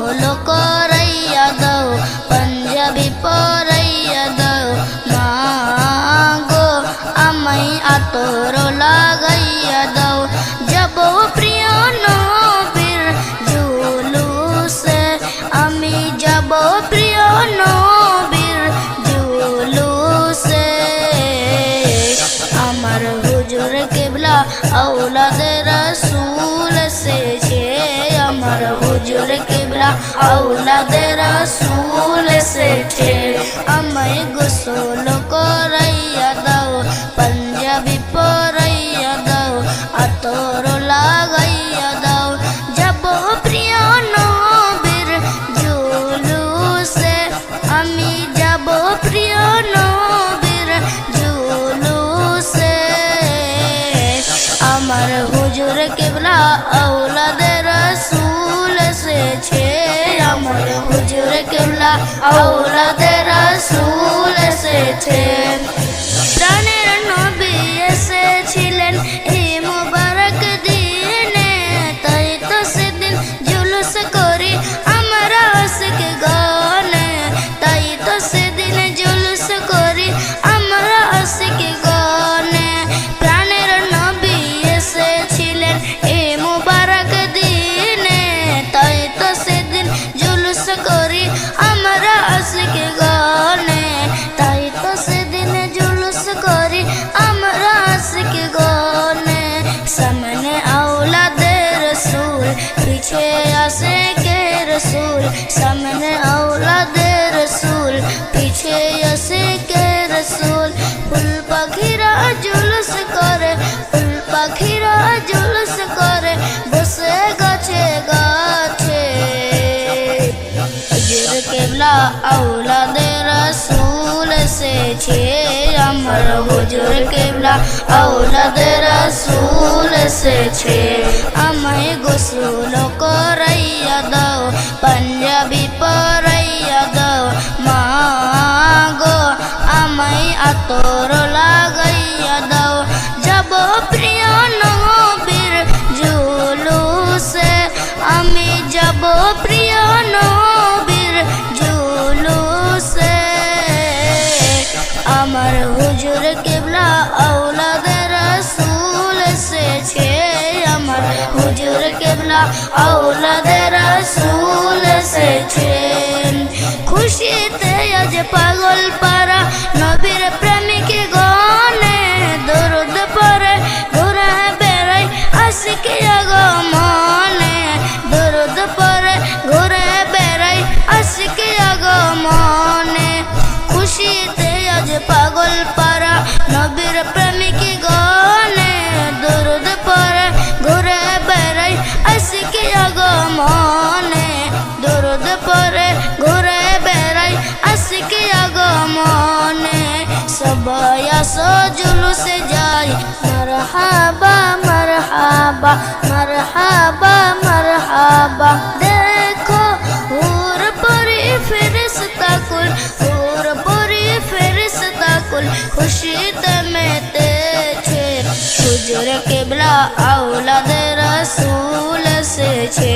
হলো করাইয়া দাও, পাঞ্জাবি পরাইয়া দাও। মা গো, আমায় আতর লাগাইয়া দাও। যাব প্রিয় নবীর জুলুসে, আমি যাব প্রিয় নবীর জুলুসে। আমার হুজুর কেবলা আউলাদের রাসূল এসেছে আমায় গোসল করাইয়া দাও পাঞ্জাবি পরাইয়া দাও আতর লাগাইয়া দাও যাব প্রিয় নবীর জুলুসে আমি যাব প্রিয় নবীর জুলুসে আমার হুজুর কেবলা আউলাদের রাসূল এসেছে আমার হুজুর কেবলা আওলাদের রাসূল এসেছে। পিছে আসে কে রসুল ফুল পাখিরা জুলুস করে ফুল পাখিরা জুলুস করে বসে গাছে গাছে কেবলা আউলাদের রাসূল এসেছে আমার হুজুর কেবলা আউলাদের রাসূল এসেছে আমায় গোসল করাইয়া দাও পাঞ্জাবি আতর লাগাইয়া দাও যাব প্রিয় নবীর জুলুসে আমি যাব প্রিয় নবীর জুলুসে আমার হুজুর কেবলা আউলাদের রাসূল এসেছে আমার হুজুর কেবলা আউলাদের রাসূল এসেছে আশিক আগমনে দরুদ পরে ঘুরে বেড়াই। আশিক আগমনে খুশিতে আজ পাগল পারা নবীর প্রেমিক গনে, দরুদ পরে ঘুরে বেড়াই। আশিক আগমনে দরুদ পরে ঘুরে বেড়াই। আশিক আগমনে সবাই আসো জুলুসে যাই, মারহাবা মারহাবা মারহাবা দেখো হুর পরি ফেরেশতা কুল হুর পরি ফেরেশতা কুল খুশিতে মেতেছে হুজুর কেবলা আউলাদের রাসূল এসেছে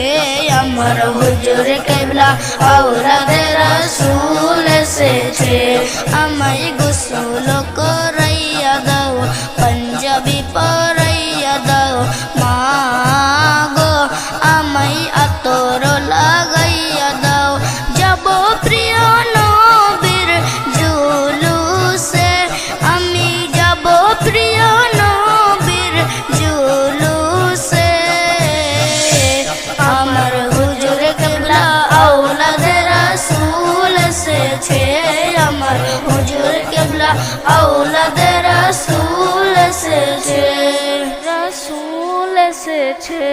আমার হুজুর কেবলা আউলাদের রাসূল এসেছে আমায় গোসল কেবলা আওলাদ রাসূল এসেছে। রাসূল এসেছে।